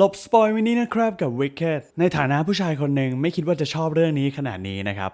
ลบสปอยไว้นี้นะครับกับ Wicked ในฐานะผู้ชายคนหนึ่งไม่คิดว่าจะชอบเรื่องนี้ขนาดนี้นะครับ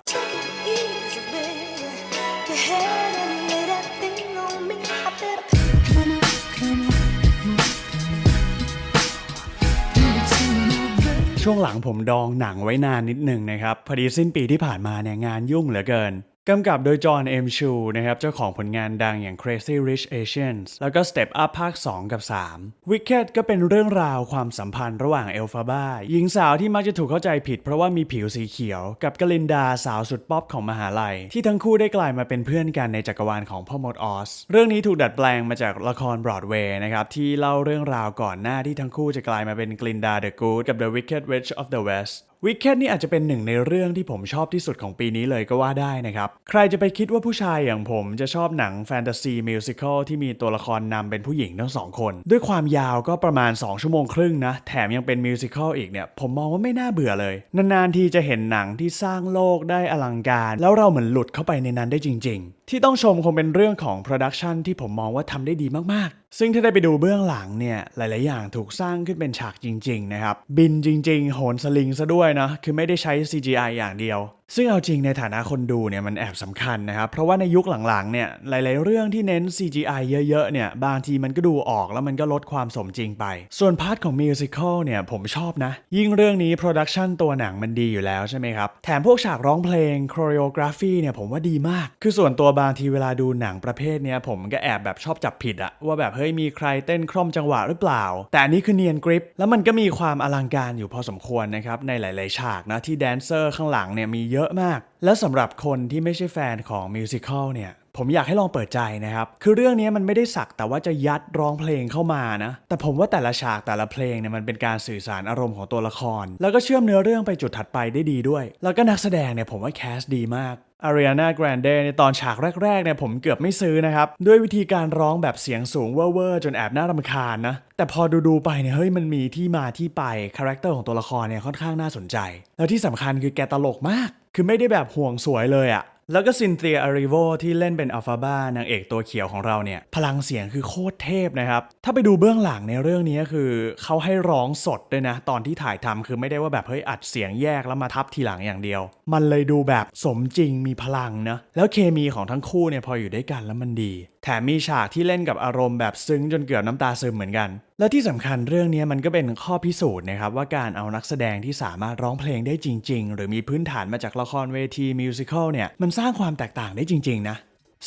ช่วงหลังผมดองหนังไว้นานนิดหนึ่งนะครับ พอดีสิ้นปีที่ผ่านมาเนี่ยงานยุ่งเหลือเกิน กำกับโดยจอห์นเอ็มชูนะครับเจ้าของผลงานดังอย่าง Crazy Rich Asians แล้วก็ Step Up ภาค 2 กับ 3 Wicked ก็เป็นเรื่องราวความสัมพันธ์ระหว่างเอลฟาบ้าหญิงสาวที่มักจะถูกเข้าใจผิดเพราะว่ามีผิวสีเขียว กับกลินดาสาวสุดป๊อปของมหาลัย ที่ทั้งคู่ได้กลายมาเป็นเพื่อนกันในจักรวาลของพ่อมดออส เรื่องนี้ถูกดัดแปลงมาจากละครบรอดเวย์นะครับที่เล่าเรื่องราวก่อนหน้าที่ทั้งคู่จะกลายมาเป็นกลินดาเดอะกูดกับ The Wicked Witch of the West วิกเ e ตนี่อาจจะเป็นหนึ่งในเรื่องที่ผมชอบที่สุดของปีนี้เลยก็ว่าได้นะครับ ใครจะไปคิดว่าผู้ชายอย่างผมจะชอบหนังแฟนตาซีมิวสิควลที่มีตัวละครนำเป็นผู้หญิงทั้งสองคน ด้วยความยาวก็ประมาณ 2 ชั่วโมงครึ่งนะ แถมยังเป็นมิวสิควลอีกเนี่ย ผมมองว่าไม่น่าเบื่อเลย นานๆทีจะเห็นหนังที่สร้างโลกได้อลังการ แล้วเราเหมือนหลุดเข้าไปในนั้นได้จริง ๆ ที่ต้องชมคงเป็นเรื่องของโปรดักชันที่ผมมองว่าทำได้ดีมากๆ ซึ่งถ้าได้ไปดูเบื้องหลังเนี่ยหลาย ๆ อย่างถูกสร้างขึ้นเป็นฉากจริง ๆ นะครับ บินจริง ๆ โหนสลิงซะด้วยนะ คือไม่ได้ใช้ CGI อย่างเดียวซึ่งเอาจริงในฐานะคนดูเนี่ยมันแอบสำคัญนะครับ เพราะว่าในยุคหลังๆเนี่ยหลายๆเรื่องที่เน้น CGI เยอะๆเนี่ยบางทีมันก็ดูออกแล้วมันก็ลดความสมจริงไป ส่วนพาร์ทของมิวสิควลเนี่ยผมชอบนะ ยิ่งเรื่องนี้โปรดักชันตัวหนังมันดีอยู่แล้วใช่ไหมครับ แถมพวกฉากร้องเพลงโครโอกราฟีเนี่ยผมว่าดีมาก คือส่วนตัวบางทีเวลาดูหนังประเภทเนี้ยผมก็แอบแบบชอบจับผิดอะว่าแบบเฮ้ยมีใครเต้นคล่อมจังหวะหรือเปล่า แต่อันนี้คือเนียนกริปแล้วมันก็มีความอลังการอยู่พอสมควรนะครับในหลาย ๆ ฉากนะที่แดนเซอร์ข้างหลังเนี่ยมีเยอะมาก แล้วสำหรับคนที่ไม่ใช่แฟนของมิวสิควลเนี่ยผมอยากให้ลองเปิดใจนะครับ คือเรื่องนี้มันไม่ได้สักแต่ว่าจะยัดร้องเพลงเข้ามานะ แต่ผมว่าแต่ละฉากแต่ละเพลงเนี่ยมันเป็นการสื่อสารอารมณ์ของตัวละคร แล้วก็เชื่อมเนื้อเรื่องไปจุดถัดไปได้ดีด้วย แล้วก็นักแสดงเนี่ยผมว่าแคสดีมากอารีนาแกรนเดในตอนฉากแรกๆเนี่ยผมเกือบไม่ซื้อนะครับ ด้วยวิธีการร้องแบบเสียงสูงเว่อร์จนแอบน่ารำคาญนะ แต่พอดูๆไปเนี่ยเฮ้ยมันมีที่มาที่ไปคาแรคเตอร์ของตัวละครเนี่ยค่อนข้างน่าสนใจ แล้วที่สำคัญคือแกตลกมากคือไม่ได้แบบห่วงสวยเลยอะแล้วก็ซินเทียอาริโวที่เล่นเป็นอัลฟาบ้านางเอกตัวเขียวของเราเนี่ย พลังเสียงคือโคตรเทพนะครับ ถ้าไปดูเบื้องหลังในเรื่องนี้คือเขาให้ร้องสดด้วยนะ ตอนที่ถ่ายทำคือไม่ได้ว่าแบบ เฮ้ย อัดเสียงแยกแล้วมาทับทีหลังอย่างเดียว มันเลยดูแบบสมจริงมีพลังนะ แล้วเคมีของทั้งคู่เนี่ยพออยู่ด้วยกันแล้วมันดี แถมมีฉากที่เล่นกับอารมณ์แบบซึ้งจนเกือบน้ำตาซึมเหมือนกันและที่สำคัญเรื่องนี้มันก็เป็นข้อพิสูจน์นะครับว่าการเอานักแสดงที่สามารถร้องเพลงได้จริง ๆ หรือมีพื้นฐานมาจากละครเวทีมิวสิควลเนี่ยมันสร้างความแตกต่างได้จริง ๆ นะ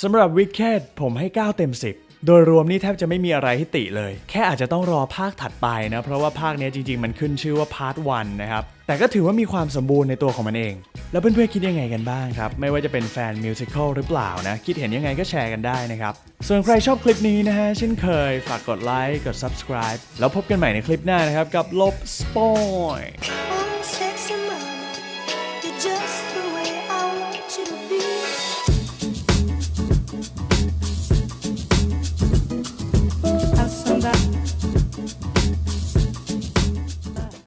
สำหรับ Wicked ผมให้ 9 เต็ม 10 โดยรวมนี่แทบจะไม่มีอะไรให้ติเลย แค่อาจจะต้องรอภาคถัดไปนะ เพราะว่าภาคนี้จริง ๆ มันขึ้นชื่อว่าพาร์ท1นะครับ แต่ก็ถือว่ามีความสมบูรณ์ในตัวของมันเอง แล้วเพื่อนๆคิดยังไงกันบ้างครับ ไม่ว่าจะเป็นแฟนมิวสิควลหรือเปล่านะ คิดเห็นยังไงก็แชร์กันได้นะครับ ส่วนใครชอบคลิปนี้นะฮะเช่นเคยฝากกดไลค์กด subscribe แล้วพบกันใหม่ในคลิปหน้านะครับกับลบสปอย